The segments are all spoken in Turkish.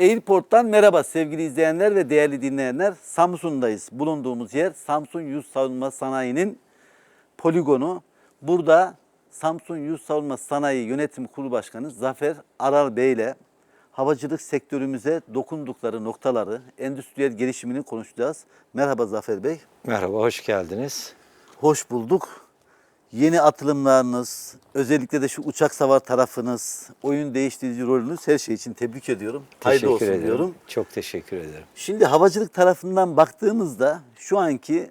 Airport'tan merhaba sevgili izleyenler ve değerli dinleyenler. Samsun'dayız. Bulunduğumuz yer Samsun Yüz Savunma Sanayi'nin poligonu. Burada Samsun Yüz Savunma Sanayi Yönetim Kurulu Başkanı Zafer Aral Bey ile havacılık sektörümüze dokundukları noktaları, endüstriyel gelişimini konuşacağız. Merhaba Zafer Bey. Merhaba, hoş geldiniz. Hoş bulduk. Yeni atılımlarınız, özellikle de şu uçak savar tarafınız, oyun değiştirici rolünüz her şey için tebrik ediyorum. Hayırlı Teşekkür olsun ederim. diyorum. Çok teşekkür ederim. Şimdi havacılık tarafından baktığımızda şu anki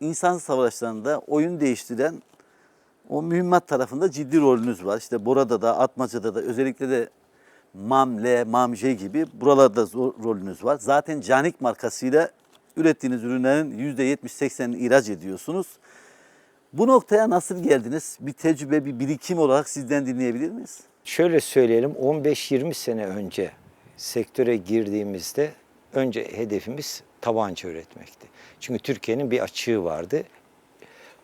insansız hava araçlarında oyun değiştiren o mühimmat tarafında ciddi rolünüz var. İşte Bora'da da, Atmaca'da da özellikle de MAM, L, MAM, J gibi buralarda rolünüz var. Zaten Canik markasıyla ürettiğiniz ürünlerin %70-80'ini ihraç ediyorsunuz. Bu noktaya nasıl geldiniz? Bir tecrübe, bir birikim olarak sizden dinleyebilir miyiz? Şöyle söyleyelim, 15-20 sene önce sektöre girdiğimizde önce hedefimiz tabanca üretmekti. Çünkü Türkiye'nin bir açığı vardı.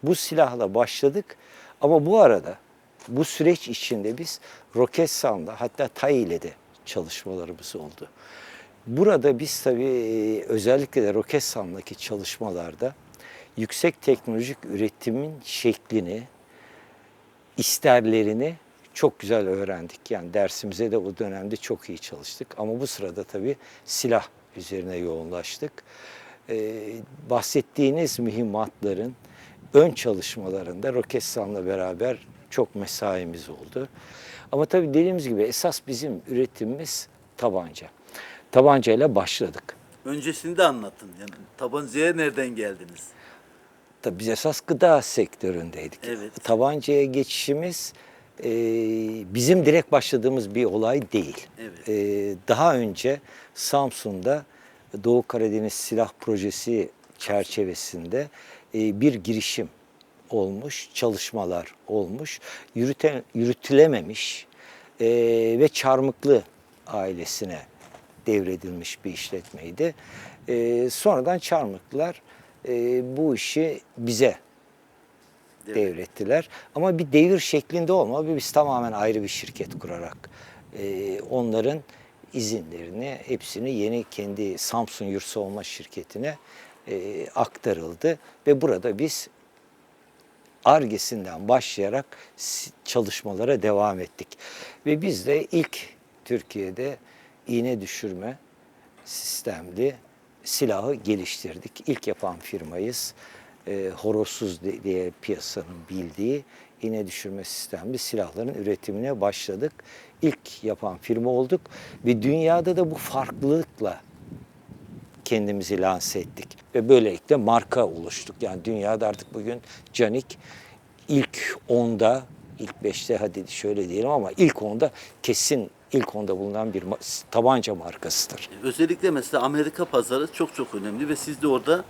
Bu silahla başladık ama bu arada bu süreç içinde biz Roketsan'da hatta TAI ile de çalışmalarımız oldu. Burada biz tabii özellikle de Roketsan'daki çalışmalarda yüksek teknolojik üretimin şeklini, isterlerini çok güzel öğrendik. Yani dersimize de o dönemde çok iyi çalıştık. Ama bu sırada tabii silah üzerine yoğunlaştık. Ee, bahsettiğiniz mühimmatların ön çalışmalarında Roketsan'la beraber çok mesaimiz oldu. Ama tabii dediğimiz gibi esas bizim üretimimiz tabanca. Tabancayla başladık. Öncesini de anlatın. Yani tabancaya nereden geldiniz? Tabii biz esas gıda sektöründeydik. Evet. Tabancaya geçişimiz e, bizim direkt başladığımız bir olay değil. Evet. E, daha önce Samsun'da Doğu Karadeniz Silah Projesi çerçevesinde e, bir girişim olmuş, çalışmalar olmuş, yürüten, yürütülememiş e, ve Çarmıklı ailesine devredilmiş bir işletmeydi. E, sonradan Çarmıklılar e, bu işi bize devrettiler. Ama bir devir şeklinde olmadı. Biz tamamen ayrı bir şirket kurarak e, onların izinlerini hepsini yeni kendi Samsun Yurt Savunma şirketine e, aktarıldı ve burada biz Argesinden başlayarak çalışmalara devam ettik. Ve biz de ilk Türkiye'de iğne düşürme sistemli silahı geliştirdik. İlk yapan firmayız. E, horozsuz di- diye piyasanın bildiği iğne düşürme sistemli silahların üretimine başladık. İlk yapan firma olduk ve dünyada da bu farklılıkla kendimizi lanse ettik. Ve böylelikle marka oluştuk. Yani dünyada artık bugün Canik ilk onda, ilk beşte hadi şöyle diyelim ama ilk onda kesin ilk onda bulunan bir tabanca markasıdır. Özellikle mesela Amerika pazarı çok çok önemli ve siz de orada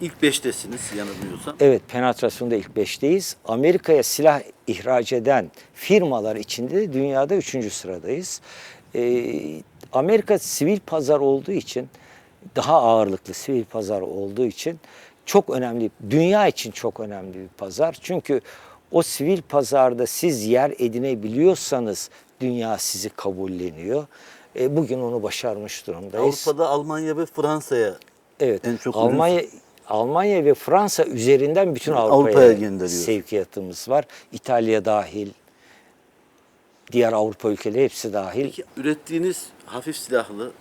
ilk beştesiniz yanılmıyorsam. Evet penetrasyonda ilk beşteyiz. Amerika'ya silah ihraç eden firmalar içinde de dünyada üçüncü sıradayız. Ee, Amerika sivil pazar olduğu için daha ağırlıklı sivil pazar olduğu için çok önemli, dünya için çok önemli bir pazar. Çünkü o sivil pazarda siz yer edinebiliyorsanız dünya sizi kabulleniyor. E, bugün onu başarmış durumdayız. Avrupa'da Almanya ve Fransa'ya Evet. En çok Almanya Almanya ve Fransa üzerinden bütün Avrupa'ya gönderiyor. sevkiyatımız var. İtalya dahil, diğer Avrupa ülkeleri hepsi dahil. Peki ürettiğiniz hafif silahlı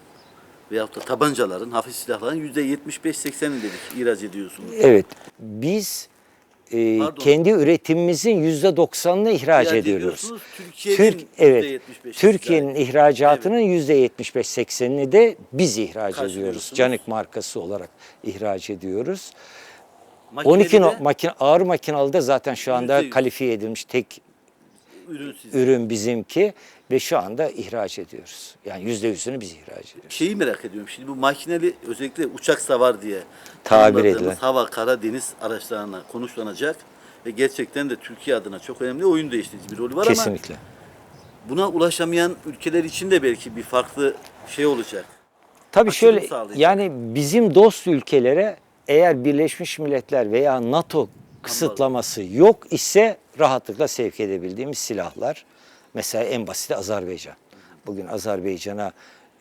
veyahut da tabancaların, hafif silahların %75-80'ini dedik ihraç ediyorsunuz. Evet. Biz e, Pardon. kendi üretimimizin yüzde doksanını ihraç İhraç ediyoruz. ediyorsunuz, Türkiye'nin Türk evet. %75'i Türkiye'nin ihraç. ihracatının yüzde yetmiş beş seksenini de biz ihraç ediyoruz. Karşılıyorsunuz. Canik markası olarak ihraç ediyoruz. Makineli 12 de no, makine, ağır makinalı da zaten şu anda kalifiye edilmiş tek ürün siz. ürün bizimki ve şu anda ihraç ediyoruz. Yani yüzde yüzünü biz ihraç ediyoruz. Şeyi merak ediyorum. Şimdi bu makineli özellikle uçak savar diye Tabir edilen. hava, kara, deniz araçlarına konuşlanacak ve gerçekten de Türkiye adına çok önemli oyun değiştirici bir rolü var ama Kesinlikle. buna ulaşamayan ülkeler için de belki bir farklı şey olacak. Tabii Açılım şöyle sağlayacak. yani bizim dost ülkelere eğer Birleşmiş Milletler veya NATO kısıtlaması yok ise rahatlıkla sevk edebildiğimiz silahlar. Mesela en basiti Azerbaycan. Bugün Azerbaycan'a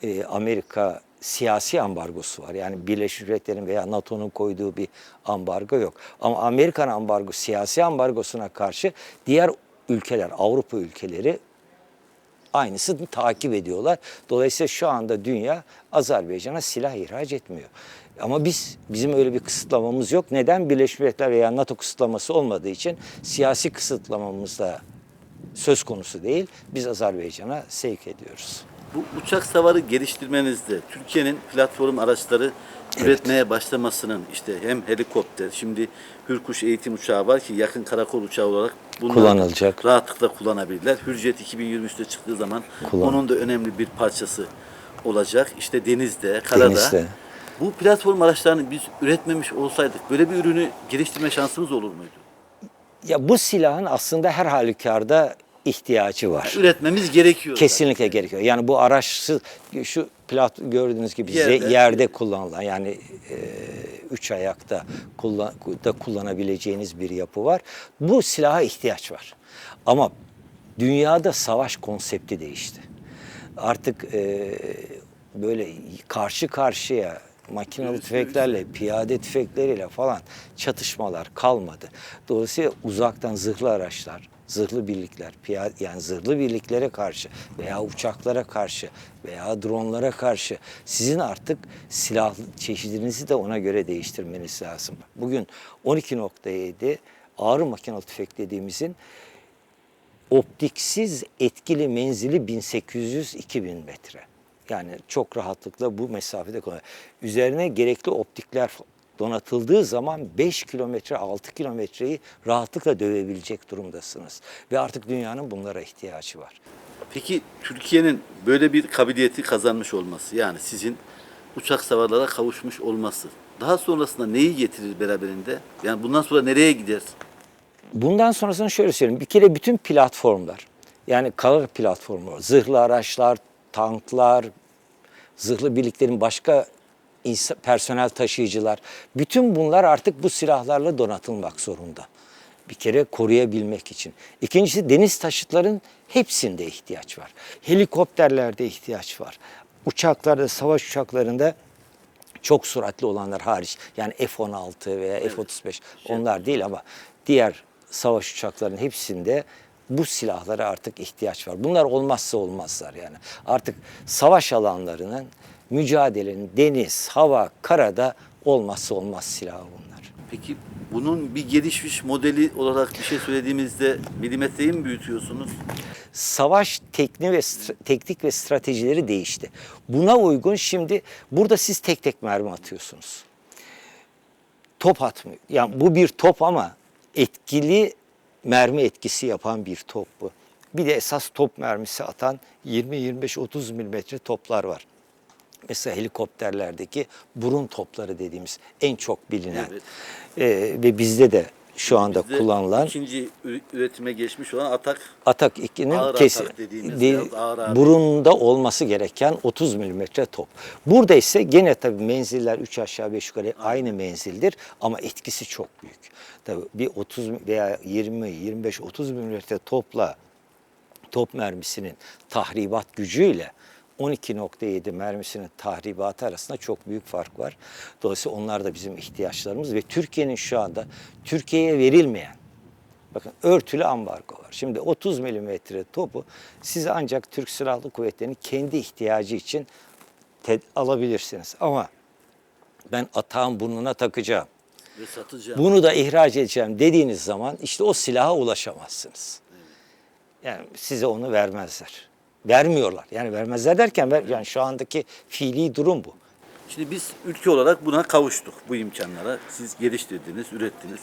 e, Amerika siyasi ambargosu var. Yani Birleşmiş Milletler'in veya NATO'nun koyduğu bir ambargo yok. Ama Amerikan ambargo siyasi ambargosuna karşı diğer ülkeler, Avrupa ülkeleri aynısını takip ediyorlar. Dolayısıyla şu anda dünya Azerbaycan'a silah ihraç etmiyor. Ama biz bizim öyle bir kısıtlamamız yok. Neden? Birleşmiş Milletler veya NATO kısıtlaması olmadığı için siyasi kısıtlamamız da söz konusu değil. Biz Azerbaycan'a sevk ediyoruz. Bu uçak savarı geliştirmenizde Türkiye'nin platform araçları üretmeye başlamasının işte hem helikopter, şimdi Hürkuş eğitim uçağı var ki yakın karakol uçağı olarak bunlar Kullanılacak. rahatlıkla kullanabilirler. Hürjet 2023'te çıktığı zaman Kullan- onun da önemli bir parçası olacak. İşte denizde, karada. Denizde. Bu platform araçlarını biz üretmemiş olsaydık böyle bir ürünü geliştirme şansımız olur muydu? Ya bu silahın aslında her halükarda ihtiyacı var. Üretmemiz gerekiyor. Kesinlikle gerekiyor. Yani bu araçsız şu plat gördüğünüz gibi Yerde. yerde kullanılan yani e, üç ayakta kullan, da kullanabileceğiniz bir yapı var. Bu silaha ihtiyaç var. Ama dünyada savaş konsepti değişti. Artık e, böyle karşı karşıya makinalı tüfeklerle, piyade tüfekleriyle falan çatışmalar kalmadı. Dolayısıyla uzaktan zırhlı araçlar, zırhlı birlikler, piyade, yani zırhlı birliklere karşı veya uçaklara karşı veya dronlara karşı sizin artık silah çeşidinizi de ona göre değiştirmeniz lazım. Bugün 12.7 ağır makinalı tüfek dediğimizin optiksiz etkili menzili 1800-2000 metre. Yani çok rahatlıkla bu mesafede kullanılıyor. Üzerine gerekli optikler donatıldığı zaman 5 kilometre 6 kilometreyi rahatlıkla dövebilecek durumdasınız. Ve artık dünyanın bunlara ihtiyacı var. Peki Türkiye'nin böyle bir kabiliyeti kazanmış olması yani sizin uçak savarlara kavuşmuş olması daha sonrasında neyi getirir beraberinde? Yani bundan sonra nereye gider? Bundan sonrasını şöyle söyleyeyim. Bir kere bütün platformlar yani kara platformu, zırhlı araçlar, tanklar, zırhlı birliklerin başka personel taşıyıcılar bütün bunlar artık bu silahlarla donatılmak zorunda. Bir kere koruyabilmek için. İkincisi deniz taşıtların hepsinde ihtiyaç var. Helikopterlerde ihtiyaç var. Uçaklarda, savaş uçaklarında çok süratli olanlar hariç yani F-16 veya F-35 onlar değil ama diğer savaş uçaklarının hepsinde bu silahlara artık ihtiyaç var. Bunlar olmazsa olmazlar yani. Artık savaş alanlarının mücadelenin deniz, hava, karada olmazsa olmaz silahı bunlar. Peki bunun bir gelişmiş modeli olarak bir şey söylediğimizde milimetreyi mi büyütüyorsunuz? savaş tekni ve teknik ve stratejileri değişti. Buna uygun şimdi burada siz tek tek mermi atıyorsunuz. Top atmıyor. Yani bu bir top ama etkili mermi etkisi yapan bir top bu. Bir de esas top mermisi atan 20-25-30 milimetre toplar var. Mesela helikopterlerdeki burun topları dediğimiz en çok bilinen Evet. Ee, ve bizde de şu anda Bizde kullanılan ikinci üretime geçmiş olan Atak Atak 2'nin Ağır kesin atak dediğimiz ağır burunda olması gereken 30 milimetre top. Burada ise gene tabii menziller 3 aşağı 5 yukarı aynı menzildir ama etkisi çok büyük. Tabii bir 30 veya 20 25 30 milimetre topla top mermisinin tahribat gücüyle 12.7 mermisinin tahribatı arasında çok büyük fark var. Dolayısıyla onlar da bizim ihtiyaçlarımız ve Türkiye'nin şu anda Türkiye'ye verilmeyen Bakın örtülü ambargo var. Şimdi 30 milimetre topu siz ancak Türk Silahlı Kuvvetleri'nin kendi ihtiyacı için alabilirsiniz. Ama ben atağın burnuna takacağım. ve satacağım. Bunu da ihraç edeceğim dediğiniz zaman işte o silaha ulaşamazsınız. Yani size onu vermezler. Vermiyorlar. Yani vermezler derken ver, yani şu andaki fiili durum bu. Şimdi biz ülke olarak buna kavuştuk bu imkanlara. Siz geliştirdiniz, ürettiniz.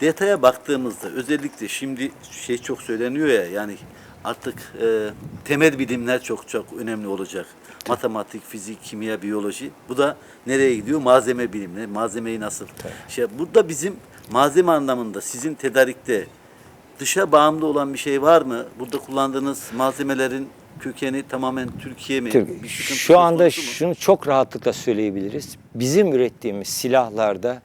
Detaya baktığımızda özellikle şimdi şey çok söyleniyor ya yani artık e, temel bilimler çok çok önemli olacak. Matematik, fizik, kimya, biyoloji. Bu da nereye gidiyor? Malzeme bilimleri. Malzemeyi nasıl? Şey, burada bizim malzeme anlamında sizin tedarikte dışa bağımlı olan bir şey var mı? Burada kullandığınız malzemelerin kökeni tamamen Türkiye mi? Türk- Bir sıkıntı Şu söz anda konusu mu? şunu çok rahatlıkla söyleyebiliriz. Bizim ürettiğimiz silahlarda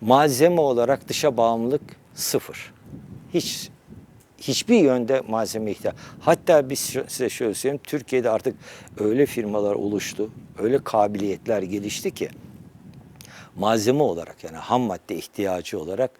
malzeme olarak dışa bağımlılık sıfır. Hiç hiçbir yönde malzeme ihtiyaç. Hatta biz şu- size şöyle söyleyeyim. Türkiye'de artık öyle firmalar oluştu, öyle kabiliyetler gelişti ki malzeme olarak yani ham madde ihtiyacı olarak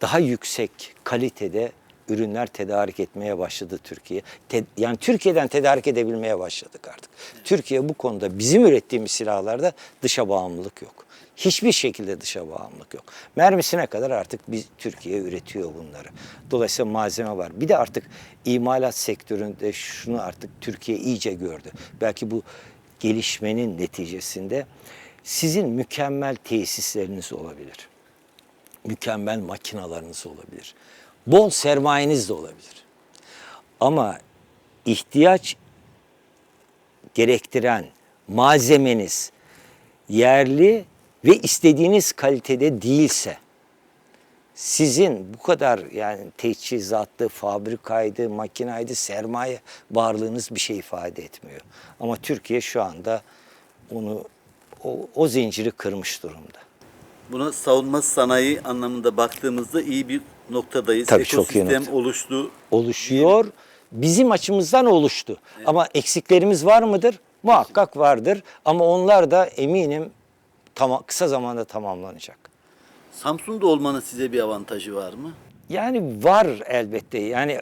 daha yüksek kalitede ürünler tedarik etmeye başladı Türkiye. Te- yani Türkiye'den tedarik edebilmeye başladık artık. Türkiye bu konuda bizim ürettiğimiz silahlarda dışa bağımlılık yok. Hiçbir şekilde dışa bağımlılık yok. Mermisine kadar artık biz Türkiye üretiyor bunları. Dolayısıyla malzeme var. Bir de artık imalat sektöründe şunu artık Türkiye iyice gördü. Belki bu gelişmenin neticesinde sizin mükemmel tesisleriniz olabilir. Mükemmel makinalarınız olabilir. Bol sermayeniz de olabilir. Ama ihtiyaç gerektiren malzemeniz yerli ve istediğiniz kalitede değilse sizin bu kadar yani teçhizattı, fabrikaydı, makinaydı, sermaye varlığınız bir şey ifade etmiyor. Ama Türkiye şu anda onu o, o zinciri kırmış durumda. Buna savunma sanayi anlamında baktığımızda iyi bir noktadayız. Tabii çok iyi Ekosistem nokta. oluştu. Oluşuyor. Bizim açımızdan oluştu. Ama eksiklerimiz var mıdır? Muhakkak vardır. Ama onlar da eminim tamam, kısa zamanda tamamlanacak. Samsun'da olmanın size bir avantajı var mı? Yani var elbette. Yani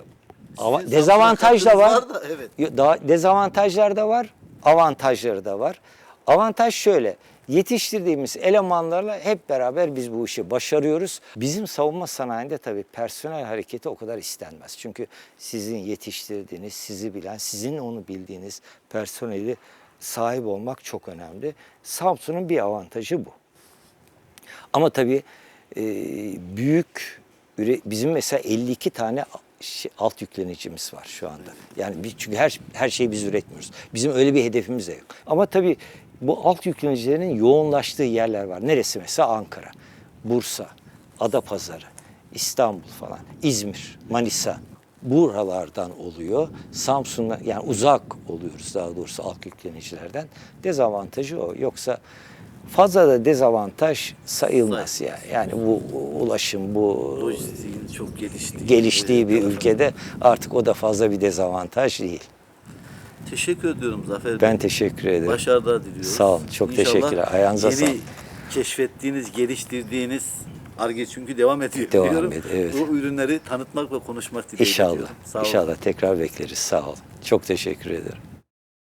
ava- dezavantaj da var. var da, evet. Yo- da- dezavantajlar da var, avantajları da var. Avantaj şöyle. Yetiştirdiğimiz elemanlarla hep beraber biz bu işi başarıyoruz. Bizim savunma sanayinde tabii personel hareketi o kadar istenmez. Çünkü sizin yetiştirdiğiniz, sizi bilen, sizin onu bildiğiniz personeli sahip olmak çok önemli. Samsun'un bir avantajı bu. Ama tabii e, büyük bizim mesela 52 tane alt yüklenicimiz var şu anda. Yani çünkü her her şeyi biz üretmiyoruz. Bizim öyle bir hedefimiz de yok. Ama tabii bu alt yüklenicilerin yoğunlaştığı yerler var. Neresi mesela Ankara, Bursa, Adapazarı, İstanbul falan, İzmir, Manisa. Buralardan oluyor. Samsun'dan yani uzak oluyoruz daha doğrusu alt yüklenicilerden. Dezavantajı o. Yoksa fazla da dezavantaj sayılmaz ya. Yani bu ulaşım bu Lojistiğin çok geliştiği. geliştiği bir ülkede artık o da fazla bir dezavantaj değil. Teşekkür ediyorum Zafer Bey. Ben teşekkür ederim. Başarılar diliyoruz. Sağ olun, çok teşekkürler. Ayağınıza yeni sağlık. keşfettiğiniz, geliştirdiğiniz Arge çünkü devam ediyor. Devam biliyorum. ediyor, evet. Bu ürünleri tanıtmak ve konuşmak dileğiyle İnşallah. Sağ olun. İnşallah tekrar bekleriz. Sağ olun. Çok teşekkür ederim.